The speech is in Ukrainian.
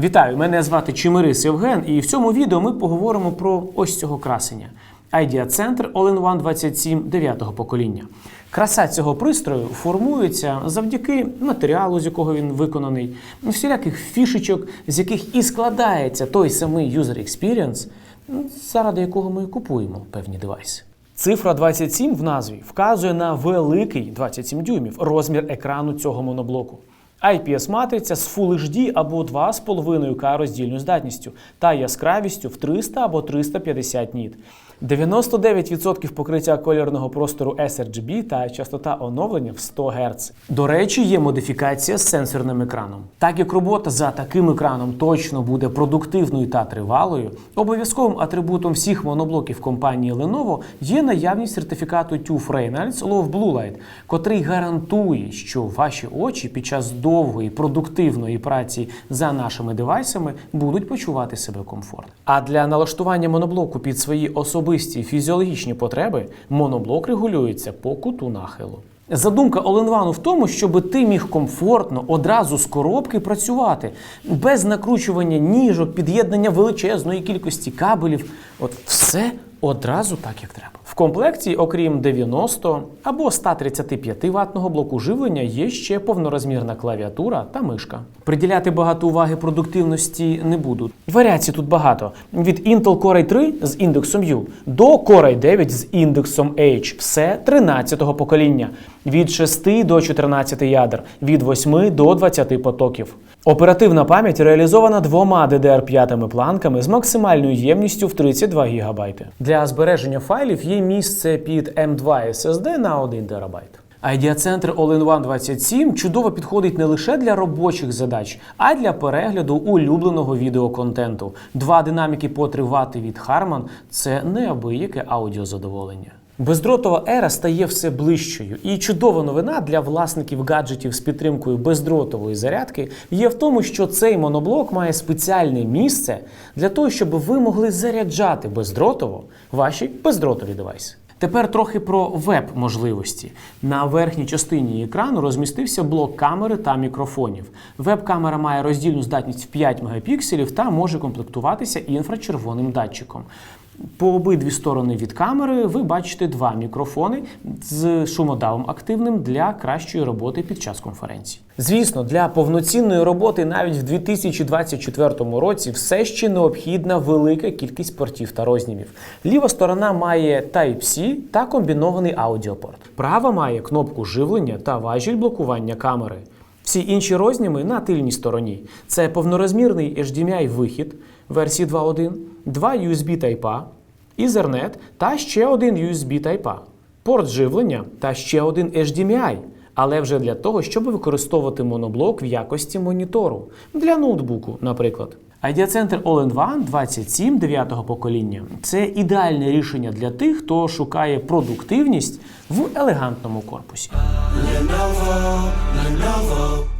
Вітаю! Мене звати Чимирис Євген, і в цьому відео ми поговоримо про ось цього красення. Idea Center All-in-One 27 9-го покоління. Краса цього пристрою формується завдяки матеріалу, з якого він виконаний, всіляких фішечок, з яких і складається той самий user experience, заради якого ми купуємо певні девайси. Цифра 27 в назві вказує на великий 27 дюймів розмір екрану цього моноблоку. IPS-матриця з Full HD або 2,5К роздільною здатністю та яскравістю в 300 або 350 ніт. 99% покриття кольорного простору sRGB та частота оновлення в 100 Гц. До речі, є модифікація з сенсорним екраном. Так як робота за таким екраном точно буде продуктивною та тривалою, обов'язковим атрибутом всіх моноблоків компанії Lenovo є наявність сертифікату TÜV Rheinland Low Blue Light, котрий гарантує, що ваші очі під час довгої продуктивної праці за нашими девайсами будуть почувати себе комфортно. А для налаштування моноблоку під свої особисті фізіологічні потреби моноблок регулюється по куту нахилу. Задумка All-in-One в тому, щоб ти міг комфортно одразу з коробки працювати без накручування ніжок, під'єднання величезної кількості кабелів. От все одразу так, як треба. Комплекті, окрім 90 або 135 ватного блоку живлення, є ще повнорозмірна клавіатура та мишка. Приділяти багато уваги продуктивності не буду. Варіацій тут багато: від Intel Core i 3 з індексом U до Core i 9 з індексом H. Все 13-го покоління. Від 6 до 14 ядер, від 8 до 20 потоків. Оперативна пам'ять реалізована двома DDR5 планками з максимальною ємністю в 32 ГБ. Для збереження файлів є місце під M2 SSD на 1 ТБ. Idea Center All-in-One 27 чудово підходить не лише для робочих задач, а й для перегляду улюбленого відеоконтенту. Два динаміки по 3 Вт від Harman – це неабияке аудіозадоволення. Бездротова ера стає все ближчою, і чудова новина для власників гаджетів з підтримкою бездротової зарядки є в тому, що цей моноблок має спеціальне місце для того, щоб ви могли заряджати бездротово ваші бездротові девайси. Тепер трохи про веб-можливості. На верхній частині екрану розмістився блок камери та мікрофонів. Веб-камера має роздільну здатність в 5 мегапікселів та може комплектуватися інфрачервоним датчиком. По обидві сторони від камери ви бачите два мікрофони з шумодавом активним для кращої роботи під час конференції. Звісно, для повноцінної роботи навіть в 2024 році все ще необхідна велика кількість портів та рознімів. Ліва сторона має Type-C та комбінований аудіопорт. Права має кнопку живлення та важіль блокування камери. Всі інші розніми на тильній стороні. Це повнорозмірний HDMI-вихід версії 2.1, два USB Type-A, Ethernet та ще один USB Type-A, порт живлення та ще один HDMI, але вже для того, щоб використовувати моноблок в якості монітору для ноутбуку, наприклад. Idea Center All-in-One 27 9-го покоління це ідеальне рішення для тих, хто шукає продуктивність в елегантному корпусі. Lenovo, Lenovo.